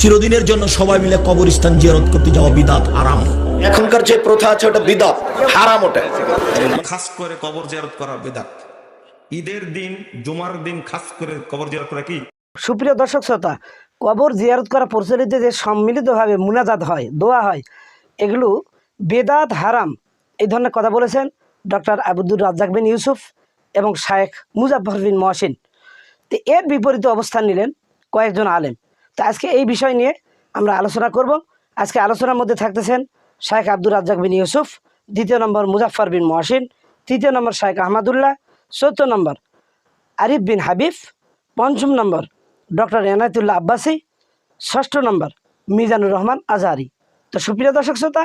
চিরদিনের জন্য সবাই মিলে কবরস্থান জিয়ারত করতে যাওয়া বিদাত আরাম এখনকার যে প্রথা আছে ওটা বিদাত হারাম ওটা। খাস করে কবর জিয়ারত করা বেদাত। ঈদের দিন জুমার দিন খাস করে কবর জিয়ারত করা কি? সুপ্রিয় দর্শক শ্রোতা কবর জিয়ারত করা প্রচলিত যে সম্মিলিতভাবে মুনাজাত হয় দোয়া হয় এগুলো বেদাত হারাম। এই ধরনের কথা বলেছেন ডক্টর আবুদুর রাজ্জাক বিন ইউসুফ এবং শায়েখ মুজাফর বিন মহসিন। তো এর বিপরীতে অবস্থান নিলেন কয়েকজন আলেম। তো আজকে এই বিষয় নিয়ে আমরা আলোচনা করব। আজকে আলোচনার মধ্যে থাকতেছেন শায়েখ আব্দুর রাজ্জাক বিন ইউসুফ, দ্বিতীয় নম্বর মুজাফর বিন মহসিন, তৃতীয় নম্বর শায়েখ আহমদুল্লাহ চতুর্থ নম্বর আরিফ বিন হাবিব, পঞ্চম নম্বর ডক্টর এনায়তুল্লাহ আব্বাসী, ষষ্ঠ নম্বর মিজানুর রহমান আজহারি। তো সুপ্রিয় দর্শক শ্রোতা,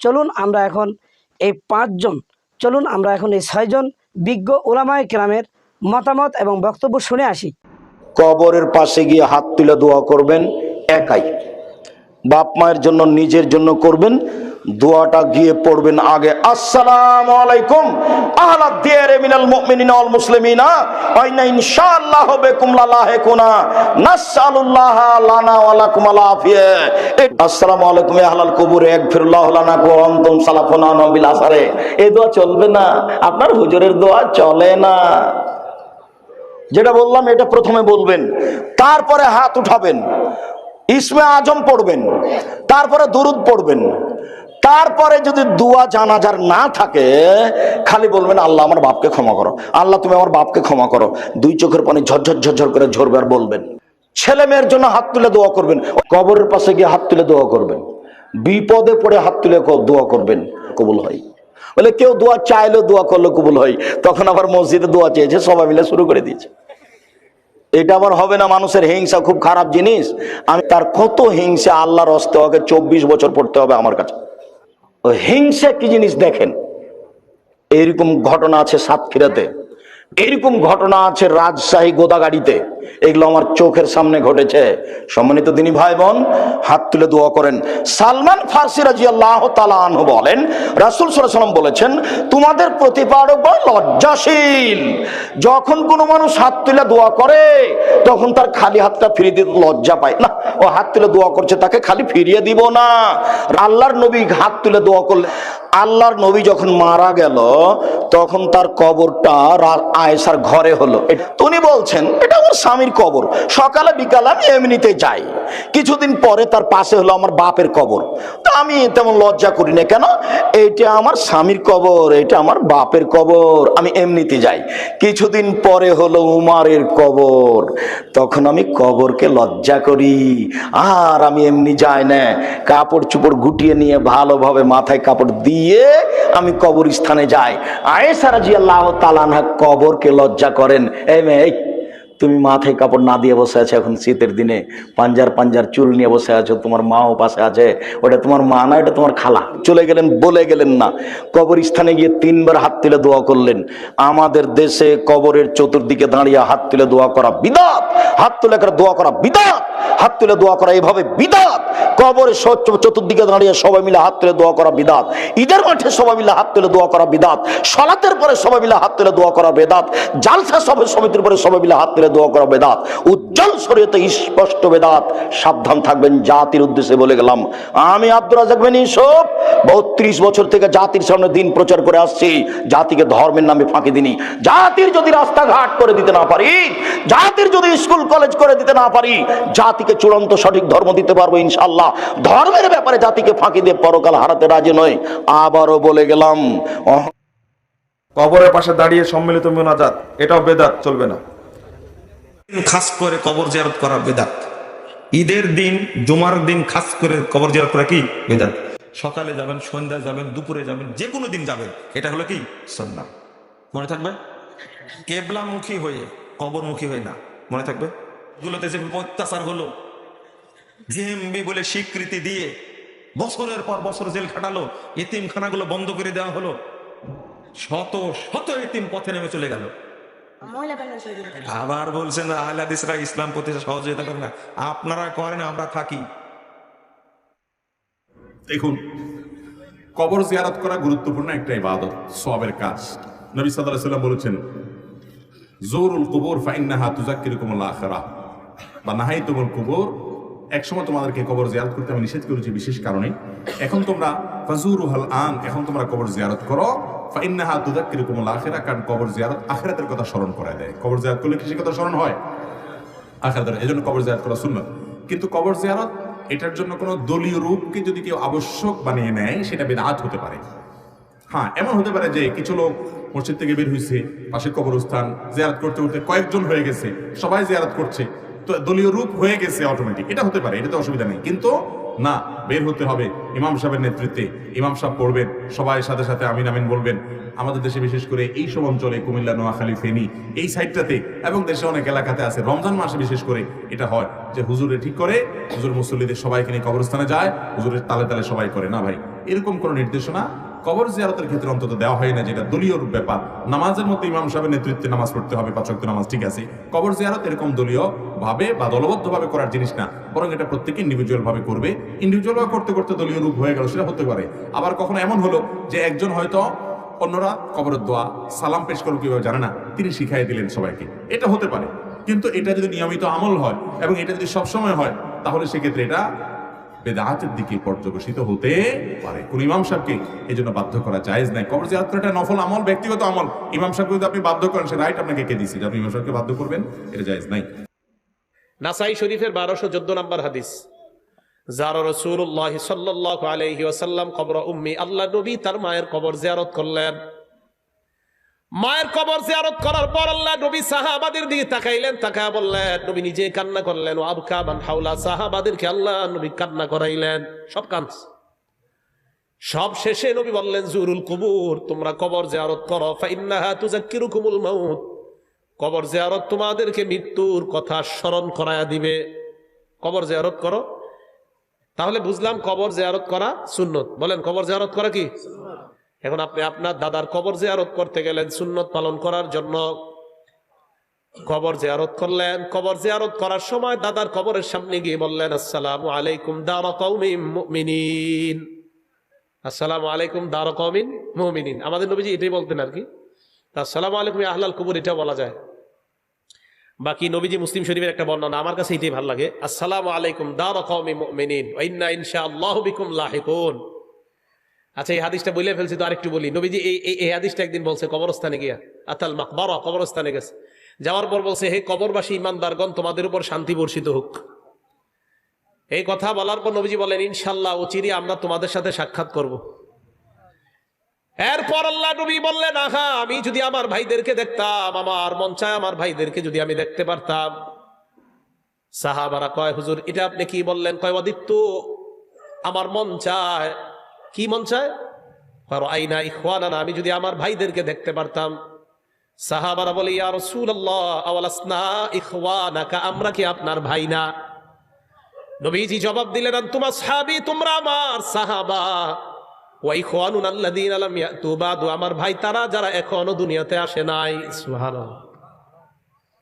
চলুন আমরা এখন এই পাঁচজন, চলুন আমরা এখন এই ছয়জন বিজ্ঞ ওলামায় গ্রামের মতামত এবং বক্তব্য শুনে আসি। কবরের পাশে গিয়ে হাত তুলে দোয়া করবেন, একাই। বাপ মায়ের জন্য, নিজের জন্য করবেন, দোয়াটা গিয়ে পড়বেন আগে। আসসালামু আলাইকুম, আহলা দিয়ারে মিনাল মুমিনিনা ওয়াল মুসলিমিনা, আইনা ইনশাআল্লাহ বিকুম লা লাহিকুনা নাসআলুল্লাহ লানা ওয়া লাকুম আল আফিয়া। আসসালামু আলাইকুম আহলাল কুবুর ইগফিরুল্লাহ লানা ওয়া আনতুম সালাফুনা নবিল আসারে। এই দোয়া চলবে না, আপনার হুজুরের দোয়া চলে না। যেটা বললাম, এটা প্রথমে বলবেন, তারপরে হাত উঠাবেন, ইসমে আজম পড়বেন, তারপরে দুরুদ পড়বেন, তারপরে যদি দুয়া জানাজার না থাকে, খালি বলবেন, আল্লাহ আমার বাপকে ক্ষমা করো। আল্লাহ তুমি আমার বাপকে ক্ষমা করো। দুই চোখের পানি ঝরঝর ঝরঝর করে ঝরবে আর বলবেন। ছেলে মেয়ের জন্য হাত তুলে দোয়া করবেন। কবরের পাশে গিয়ে হাত তুলে দোয়া করবেন। বিপদে পড়ে হাত তুলে দোয়া করবেন। কবুল হয়। বলে, কেউ দোয়া চাইলেও দোয়া করলে কবুল হয়। তখন আবার মসজিদে দোয়া চেয়েছে, সবাই মিলে শুরু করে দিয়েছে। এটা আবার হবে না মানুষের হিংসা, খুব খারাপ জিনিস। আমি তার কত হিংসা আল্লাহর হস্তে ওকে চব্বিশ বছর পড়তে হবে আমার কাছে। হিংসা কি জিনিস দেখেন? এইরকম ঘটনা আছে সাতক্ষীরাতে। এইরকম ঘটনা আছে রাজশাহী গোদাগাড়িতে। এগুলো আমার চোখের সামনে ঘটেছে। সম্মানিত তিনি ভাই বোন হাত তুলে দোয়া করেন। সালমান ফার্সি রাজি আল্লাহ বলেন, রাসুল সাল্লাম বলেছেন, তোমাদের প্রতিপারক বড় লজ্জাশীল। যখন কোনো মানুষ হাত তুলে দোয়া করে, তখন তার খালি হাতটা ফিরিয়ে দিতে লজ্জা পায়। না, ও হাত তুলে দোয়া করছে, তাকে খালি ফিরিয়ে দিব না। আল্লাহর নবী হাত তুলে দোয়া করলে, আল্লাহর নবী যখন মারা গেল তখন তার কবরটা রা- আয়েশার ঘরে হলো। উনি বলছেন, এটা আমার স্বামীর কবর। সকালে, বিকালে আমি এমনিতে যাই। কিছুদিন পরে তার পাশে হলো আমার বাপের কবর। তো আমি তেমন লজ্জা করি না। কেন? এইটা আমার স্বামীর কবর এটা আমার বাপের কবর। আমি এমনিতে যাই। কিছুদিন পরে হলো উমারের কবর। তখন আমি কবরকে লজ্জা করি। আর আমি এমনি যাই না। কাপড় চুপড় গুটিয়ে নিয়ে ভালোভাবে মাথায় কাপড় দিয়ে আমি কবরস্থানে যাই। আয়েশা রাদিয়াল্লাহু তাআলা আনহা কবরকে লজ্জা করেন। এই মেয়ে তুমি মাথায় কাপড় না দিয়ে বসে আছো এখন শীতের দিনে। পাঞ্জার পাঞ্জার চুল নিয়ে বসে আছো, তোমার মাও পাশে আছে। ওটা তোমার মা না এটা তোমার খালা। চলে গেলেন, বলে গেলেন না। কবর স্থানে গিয়ে তিনবার হাত তুলে দোয়া করলেন। আমাদের দেশে কবরের চতুর্দিকে দাঁড়িয়ে হাত তুলে দোয়া করা বিদাত। হাত তুলে করে দোয়া করা বিদাত। হাত তুলে দোয়া করা এইভাবে বিদাত। কবরের সচ- চতুর্দিকে দাঁড়িয়ে সবাই মিলে হাত তুলে দোয়া করা বিদাত। ঈদের মাঠে সবাই মিলে হাত তুলে দোয়া করা বিদাত। সলাতের পরে সবাই মিলে হাত তুলে দোয়া করা বেদাত। জালসা সভা সমিতির পরে সবাই মিলে হাত তুলে দোয়া করা বেদাত। উজ্জ্বল শরীয়তে স্পষ্ট বেদাত। সাবধান থাকবেন, জাতির উদ্দেশ্যে বলে গেলাম। আমি আব্দুল রাজাক বিন ইউসুফ, বত্রিশ বছর থেকে জাতির সামনে দিন প্রচার করে আসছি। জাতিকে ধর্মের নামে ফাঁকি দিনি জাতির যদি রাস্তাঘাট করে দিতে না পারি, জাতির যদি স্কুল, কলেজ করে দিতে না পারি, জাতিকে চূড়ান্ত সঠিক ধর্ম দিতে পারব ইনশাল্লাহ ধর্মের ব্যাপারে জাতিকে ফাঁকি দিয়ে পরকাল হারাতে রাজি নয় আবারও বলে গেলাম কবরের পাশে দাঁড়িয়ে সম্মিলিত মোনাজাত, এটাও বেদাত, চলবে না। খাস করে কবর জিয়ারত করা বেদাত। ঈদের দিন, জুমার দিন খাস করে কবর জিয়ারত করা কি? বেদাত। সকালে যাবেন, সন্ধ্যায় যাবেন, দুপুরে যাবেন যে কোনো দিন যাবেন। এটা হলো কি? সন্না মনে থাকবে? কেবলামুখী হয়ে, কবরমুখী হয়ে না। মনে থাকবে? গুলোতে যে অত্যাচার হলো। জেএমবি বলে স্বীকৃতি দিয়ে বছরের পর বছর জেল খাটালো, এতিমখানাগুলো বন্ধ করে দেওয়া হলো। শত শত এতিম পথে নেমে চলে গেল। আবার বলছেন আহলাদিসরা ইসলাম প্রতিষ্ঠা সহযোগিতা করেন না। আপনারা করেন আমরা থাকি। দেখুন কবর জিয়ারত করা গুরুত্বপূর্ণ একটা ইবাদত সবের কাজ। নবী সাল্লাল্লাহু আলাইহি সাল্লাম বলেছেন জোরুল কুবুর ফাইন্নাহা তুযাক্কিরুকুমুল আখিরাহ। বা নাহাইতুমুল কুবুর একসময় তোমাদেরকে কবর জিয়ারত করতে আমি নিষেধ করেছি বিশেষ কারণে। এখন তোমরা ফাজুরু হাল আন এখন তোমরা কবর জিয়ারত করো। ফাইন্নাহা তুযাক্কিরুকুমুল আখিরা কারণ কবর জিয়ারত আখিরাতের কথা স্মরণ করায় দেয়। কবর জিয়ারত করলে কিসের কথা স্মরণ হয়? আখিরাতের এজন্য কবর জিয়ারত করা সুন্নাত। কিন্তু কবর জিয়ারত, এটার জন্য কোনো দলীয় রূপকে যদি কেউ আবশ্যক বানিয়ে নেয়, সেটা বেদাত হতে পারে। হ্যাঁ এমন হতে পারে যে কিছু লোক মসজিদ থেকে বের হয়েছে পাশে কবরস্থান, জিয়ারত করতে করতে কয়েকজন হয়ে গেছে, সবাই জিয়ারত করছে, তো দলীয় রূপ হয়ে গেছে অটোমেটিক এটা হতে পারে, এটাতে অসুবিধা নেই। কিন্তু না, বের হতে হবে। ইমাম সাহেবের নেতৃত্বে। ইমাম সাহেব পড়বেন, সবাই সাথে সাথে আমিন আমিন বলবেন। আমাদের দেশে বিশেষ করে এই সব অঞ্চলে কুমিল্লা, নোয়াখালী, ফেনী, এই সাইডটাতে এবং দেশে অনেক এলাকাতে আছে। রমজান মাসে বিশেষ করে এটা হয় যে হুজুরে ঠিক করে, হুজুর মুসল্লিদের সবাইকে নিয়ে কবরস্থানে যায়, হুজুরের তালে তালে সবাই করে। না ভাই, এরকম কোনো নির্দেশনা কবর জিয়ারতের ক্ষেত্রে অন্তত দেওয়া হয় না, যেটা দলীয় ব্যাপার। নামাজের মধ্যে ইমাম সাহেবের নেতৃত্বে নামাজ পড়তে হবে পাঁচ ওয়াক্ত নামাজ, ঠিক আছে? কবর জিয়ারত এরকম দলীয় ভাবে বা দলবদ্ধ ভাবে করার জিনিস না, বরং এটা প্রত্যেকে ইন্ডিভিজুয়াল ভাবে করবে ইন্ডিভিজুয়ালভাবে করতে করতে দলীয় রূপ হয়ে গেল, সেটা হতে পারে। আবার কখনো এমন হলো যে একজন হয়তো অন্যরা কবরের দোয়া, সালাম পেশ করো কীভাবে জানে না, তিনি শিখাই দিলেন সবাইকে। এটা হতে পারে। কিন্তু এটা যদি নিয়মিত আমল হয় এবং এটা যদি সবসময় হয়, তাহলে সেক্ষেত্রে এটা বেদাতের দিকে পর্যবসিত হতে পারে। কোন ইমাম সাহেবকে এই জন্য বাধ্য করা জায়েজ নাই। কবর করা নফল আমল, ব্যক্তিগত আমল। ইমাম সাহেবকে যদি আপনি বাধ্য করেন, সে রাইট আপনাকে কে দিচ্ছে আপনি ইমাম সাহেবকে বাধ্য করবেন, এটা জায়েজ নাই। নাসাই শরীফের বারোশো চোদ্দ নম্বর হাদিস। যার রসুল্লাহ সাল্লাহ আলহি কবর উম্মি, আল্লাহ নবী তার মায়ের কবর জিয়ারত করলেন। মায়ের কবর জিয়ারত করার পর আল্লাহ নবী সাহাবাদের দিকে তাকাইলেন, তাকায় বললেন, নবী নিজে কান্না করলেন আবকা মান হাউলা সাহাবাদেরকে আল্লাহ নবী কান্না করাইলেন, সব কান্স সব শেষে নবী বললেন, জুরুল কুবুর, তোমরা কবর জিয়ারত করো, ফাইন্নাহা তুজাক্কিরুকুমুল মাউত কবর জিয়ারত তোমাদেরকে মৃত্যুর কথা স্মরণ করায়া দিবে। কবর জিয়ারত করো। তাহলে বুঝলাম কবর জিয়ারত করা সুন্নত। বলেন, কবর জিয়ারত করা কি? এখন আপনি আপনার দাদার কবর জিয়ারত করতে গেলেন, সুন্নত পালন করার জন্য। কবর জিয়ারত করলেন। কবর জিয়ারত করার সময় দাদার কবরের সামনে গিয়ে বললেন, আসসালামু আলাইকুম দারা কওমিন মুমিনিন। আসসালামু আলাইকুম দারা কওমিন মুমিনিন। আমাদের নবীজি এটাই বলতেন আর কি। আসসালামু আলাইকুম আহলাল কুবুর এটা বলা যায়। বাকি নবীজি মুসলিম শরীফের একটা বর্ণনা, আমার কাছে এটাই ভালো লাগে। আসসালামু আলাইকুম দারা কওমি মুমিনিন। ওয়া ইন্না ইনশাআল্লাহু বিকুম লাহিকুন। আচ্ছা এই হাদিসটা বলে ফেলছি তো আরেকটু বলি। নবীজি এই এই- হাদিসটা একদিন বলছে, কবরস্থানে গিয়া। আতাল মাকবারা, কবরস্থানে গেছে। যাওয়ার পর বলছে, হে কবরবাসী ইমানদারগণ, তোমাদের উপর শান্তি বর্ষিত হোক। এই কথা বলার পর নবীজি বলেন ইনশাল্লাহ অচিরে আমরা তোমাদের সাথে সাক্ষাৎ করব। এরপর আল্লাহ নবী বললেন, আহা, আমি যদি আমার ভাইদেরকে দেখতাম, আমার মন চায় আমার ভাইদেরকে যদি আমি দেখতে পারতাম। সাহাবারা কয়, হুজুর, এটা আপনি কি বললেন? কয়, অদিত্য, আমার মন চায় কি মন চায়? আইনা ইখওয়ানা আমি যদি আমার ভাইদেরকে দেখতে পারতাম। সাহাবারা বলে, ইয়া রাসূলুল্লাহ, আওয়ালাসনা ইখওয়ানাকা, আমরা কি আপনার ভাই না? নবীজি জবাব দিলেন তোমার সাহাবি তোমরা আমার সাহাবা। ওয়াই খোয়ানুন আল্লাদিন আলাম ইয়াতু বাদু, আমার ভাই তারা যারা এখনও দুনিয়াতে আসে নাই। সুবহানাল্লাহ।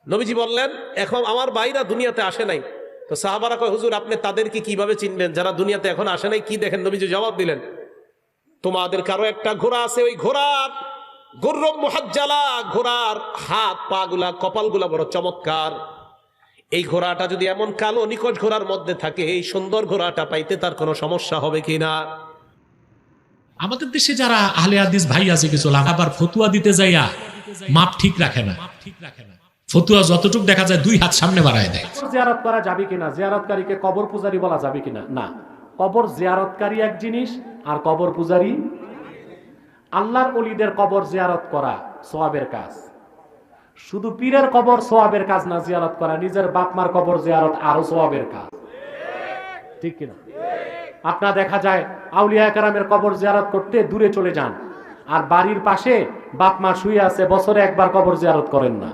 নবীজি বললেন, এখন আমার ভাইরা দুনিয়াতে আসে নাই। তো সাহাবারা কয়, হুজুর, আপনি তাদেরকে কীভাবে চিনবেন? যারা দুনিয়াতে এখন আসে নাই, কি দেখেন? নবীজি জবাব দিলেন তোমাদের কারও একটা ঘোড়া আছে ওই ঘোড়ার গুর্রম মুহাজ্জালা ঘোড়ার হাত পা গুলা কপালগুলা বড় চমৎকার। এই ঘোড়াটা যদি এমন কালো নিকট ঘোড়ার মধ্যে থাকে এই সুন্দর ঘোড়াটা পাইতে তার কোনো সমস্যা হবে কিনা আমাদের দেশে যারা আহলে হাদিস ভাই আছে কিছু লাভ আবার ফতুয়া দিতে যাইয়া মাপ ঠিক রাখে না ঠিক রাখে না। ফতুয়া যতটুক দেখা যায় দুই হাত সামনে বাড়ায় দেয়। জিয়ারত করা যাবে কিনা? জিয়ারতকারীকে কবর পূজারী বলা যাবে কিনা? না। কবর জিয়ারতকারী এক জিনিস আর কবর পূজারী? আল্লাহর অলিদের কবর জিয়ারত করা সোয়াবের কাজ। শুধু পীরের কবর সোয়াবের কাজ না জিয়ারত করা, নিজের বাপমার কবর জিয়ারত আরও সোয়াবের কাজ। ঠিক কিনা? আপনার দেখা যায়, আউলিয়া কারামের কবর জিয়ারত করতে দূরে চলে যান, আর বাড়ির পাশে বাপ মা শুয়ে আছে, বছরে একবার কবর জিয়ারত করেন না।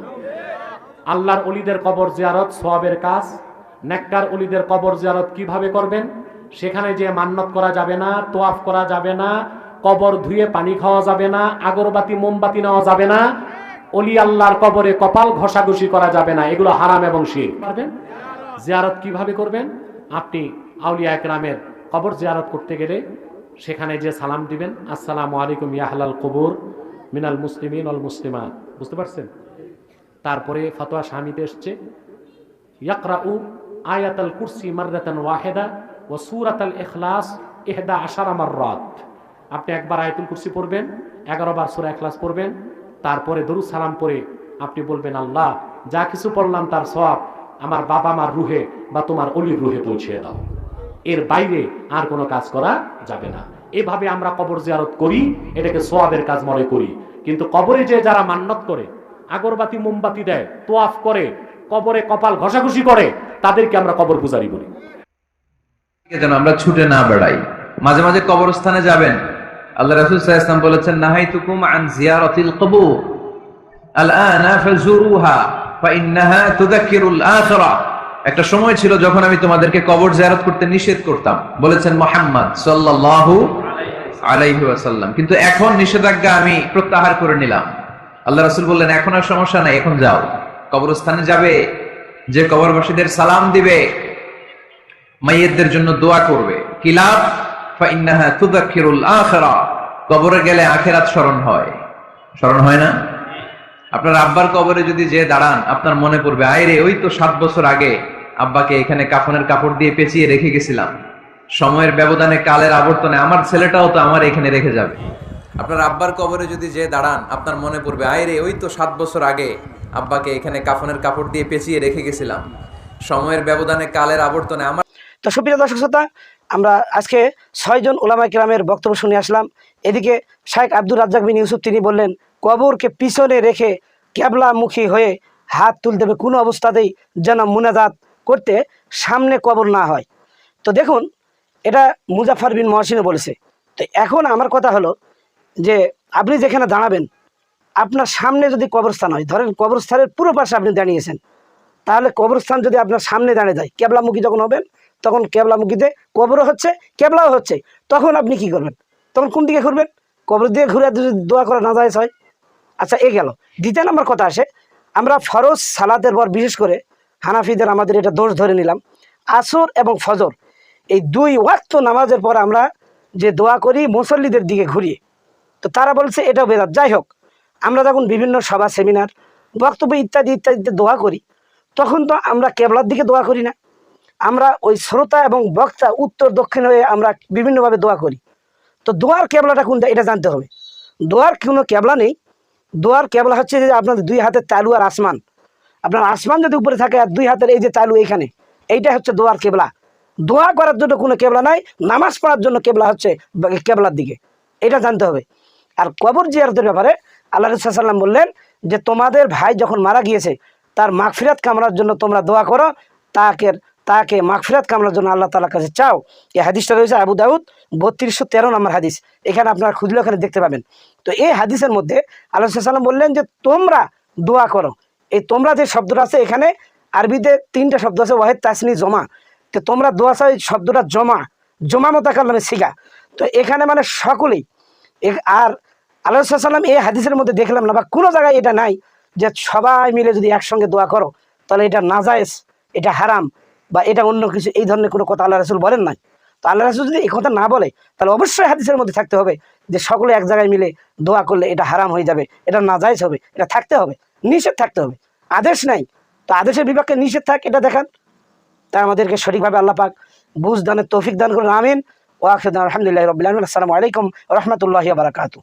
আল্লাহর অলিদের কবর জিয়ারত সোয়াবের কাজ, নেককার অলিদের কবর জিয়ারত কীভাবে করবেন? সেখানে যে মান্নত করা যাবে না, তোয়াফ করা যাবে না, কবর ধুয়ে পানি খাওয়া যাবে না, আগরবাতি, মোমবাতি নেওয়া যাবে না, অলি আল্লাহর কবরে কপাল ঘষাঘষি করা যাবে না, এগুলো হারাম এবং শির। পারবেন? জিয়ারত কীভাবে করবেন? আপনি আউলিয়া একরামের কবর জিয়ারত করতে গেলে সেখানে যে সালাম দিবেন, আসসালামু আলাইকুম ইয়াহলাল কবুর মিনাল মুসলিমিন অল মুসলিমা বুঝতে পারছেন? তারপরে ফতোয়া স্বামীতে এসছে, ইয়াকরাউ আয়াত আল কুরসি মাররাতান ওয়াহেদা ও সুরাত আল ইখলাস ইহদা আশারা মাররাত। আপনি একবার আয়তুল কুরসি পড়বেন এগারো বার সুরা ইখলাস পড়বেন, তারপরে দরুদ সালাম পরে আপনি বলবেন, আল্লাহ, যা কিছু পড়লাম তার সব আমার বাবা মার রুহে বা তোমার অলির রুহে পৌঁছে দাও। এর বাইরে আর কোনো কাজ করা যাবে না। এভাবে আমরা কবর জিয়ারত করি, এটাকে সোয়াবের কাজ মনে করি। কিন্তু কবরে যে যারা মান্নত করে, আগরবাতি, মোমবাতি দেয়, তোয়াফ করে, কবরে কপাল ঘষাঘষি করে, তাদেরকে আমরা কবর পূজারি বলি। যেন আমরা ছুটে না বেড়াই? মাঝে মাঝে কবরস্থানে যাবেন। আল্লাহ রাসূল ওয়াসাল্লাম বলেছেন, নাহাইতুকুম আন জিয়ারাতিল একটা সময় ছিল যখন আমি তোমাদেরকে কবর জিয়ারত করতে নিষেধ করতাম। বলেছেন মুহাম্মদ কিন্তু এখন নিষেধাজ্ঞা আমি প্রত্যাহার করে নিলাম। আল্লাহ রাসুল বললেন, এখন আর সমস্যা নাই, এখন যাও। কবরস্থানে যাবে, যে কবরবাসীদের সালাম দিবে মাইয়েদের জন্য দোয়া করবে। কবরে গেলে আখিরাত স্মরণ হয়। স্মরণ হয় না? আপনার আব্বার কবরে যদি যে দাঁড়ান, আপনার মনে পড়বে আয় রে ওই তো সাত বছর আগে আব্বাকে এখানে কাফনের কাপড় দিয়ে পেঁচিয়ে রেখে গেছিলাম। সময়ের ব্যবধানে, কালের আবর্তনে, আমার ছেলেটাও তো আমার এখানে রেখে যাবে। আপনার আব্বার কবরে যদি যে দাঁড়ান, আপনার মনে পড়বে আয় রে ওই তো সাত বছর আগে আব্বাকে এখানে কাফনের কাপড় দিয়ে পেঁচিয়ে রেখে গেছিলাম। সময়ের ব্যবধানে, কালের আবর্তনে, আমার তো সুপ্রিয় দর্শক শ্রোতা, আমরা আজকে ছয়জন ওলামা কিরামের বক্তব্য শুনে আসলাম। এদিকে শাহেখ আব্দুর রাজ্জাক বিন ইউসুফ তিনি বললেন, কবরকে পিছনে রেখে ক্যাবলামুখী হয়ে হাত তুলতে হবে, কোনো অবস্থাতেই যেন মুনাজাত করতে সামনে কবর না হয়। তো দেখুন, এটা মুজাফর বিন মহসিনে বলেছে। তো এখন আমার কথা হলো যে, আপনি যেখানে দাঁড়াবেন, আপনার সামনে যদি কবরস্থান হয়, ধরেন কবরস্থানের পুরো পাশে আপনি দাঁড়িয়েছেন, তাহলে কবরস্থান যদি আপনার সামনে দাঁড়িয়ে যায় কেবলামুখী যখন হবেন তখন কেবলামুখীতে কবরও হচ্ছে, কেবলাও হচ্ছে। তখন আপনি কি করবেন? তখন কোন দিকে ঘুরবেন? কবর দিয়ে ঘুরে যদি দোয়া করা না যায় হয় আচ্ছা এ গেল। দ্বিতীয় নম্বর কথা আসে, আমরা ফরজ সালাতের পর বিশেষ করে হানাফিদের আমাদের এটা দোষ ধরে নিলাম। আসর এবং ফজর, এই দুই ওয়াক্ত নামাজের পর আমরা যে দোয়া করি মুসল্লিদের দিকে ঘুরিয়ে, তো তারা বলছে এটাও বেদাত। যাই হোক, আমরা যখন বিভিন্ন সভা, সেমিনার, বক্তব্য ইত্যাদি ইত্যাদিতে দোয়া করি, তখন তো আমরা কেবলার দিকে দোয়া করি না। আমরা ওই শ্রোতা এবং বক্তা উত্তর দক্ষিণ হয়ে আমরা বিভিন্নভাবে দোয়া করি। তো দোয়ার কেবলাটা কোনটা এটা জানতে হবে। দোয়ার কোনো ক্যাবলা নেই। দোয়ার কেবলা হচ্ছে যে আপনাদের দুই হাতের তালু আর আসমান। আপনার আসমান যদি উপরে থাকে আর দুই হাতের এই যে তালু এইখানে, এইটা হচ্ছে দোয়ার কেবলা। দোয়া করার জন্য কোনো কেবলা নাই, নামাজ পড়ার জন্য কেবলা হচ্ছে কেবলার দিকে। এটা জানতে হবে। আর কবর জিয়ারতের ব্যাপারে আল্লাহ রসুল্লাম বললেন যে, তোমাদের ভাই যখন মারা গিয়েছে, তার মাগফিরাত কামড়ার জন্য তোমরা দোয়া করো, তাকে তাকে মাগফিরাত কামড়ার জন্য আল্লাহ তালার কাছে চাও। এই হাদিসটা রয়েছে আবু দাউদ, বত্রিশশো তেরো নম্বর হাদিস। এখানে আপনারা খুঁজলে ওখানে দেখতে পাবেন। তো এই হাদিসের মধ্যে আল্লাহ সাল্লাম বললেন যে, তোমরা দোয়া করো। এই তোমরা যে শব্দটা আছে এখানে, আরবিতে তিনটা শব্দ আছে, ওয়াহেদ তাসনি জমা। তো তোমরা দোয়া চাও এই শব্দটা জমা জমা মতো কালামে শিখা তো এখানে মানে সকলেই আর আল্লাহ সাল্লাম এই হাদিসের মধ্যে দেখলাম না, বা কোনো জায়গায় এটা নাই যে সবাই মিলে যদি একসঙ্গে দোয়া করো, তাহলে এটা নাজায়েজ, এটা হারাম। বা এটা অন্য কিছু, এই ধরনের কোনো কথা আল্লাহ রসুল বলেন নাই। তো আল্লাহ রসুল যদি এই কথা না বলে, তাহলে অবশ্যই হাদিসের মধ্যে থাকতে হবে যে সকলে এক জায়গায় মিলে দোয়া করলে এটা হারাম হয়ে যাবে, এটা নাজায়েজ হবে, এটা থাকতে হবে, নিষেধ থাকতে হবে। আদেশ নাই। তো আদেশের বিপক্ষে নিষেধ থাক, এটা দেখান। তাই আমাদেরকে সঠিকভাবে আল্লাহ পাক বুঝ, দানের তৌফিক দান করুন, আমিন। ওয়াকিদ আলহামদুলিল্লাহ রবিল আসসালামু আলাইকুম রহমতুল্লাহ বারাকাতু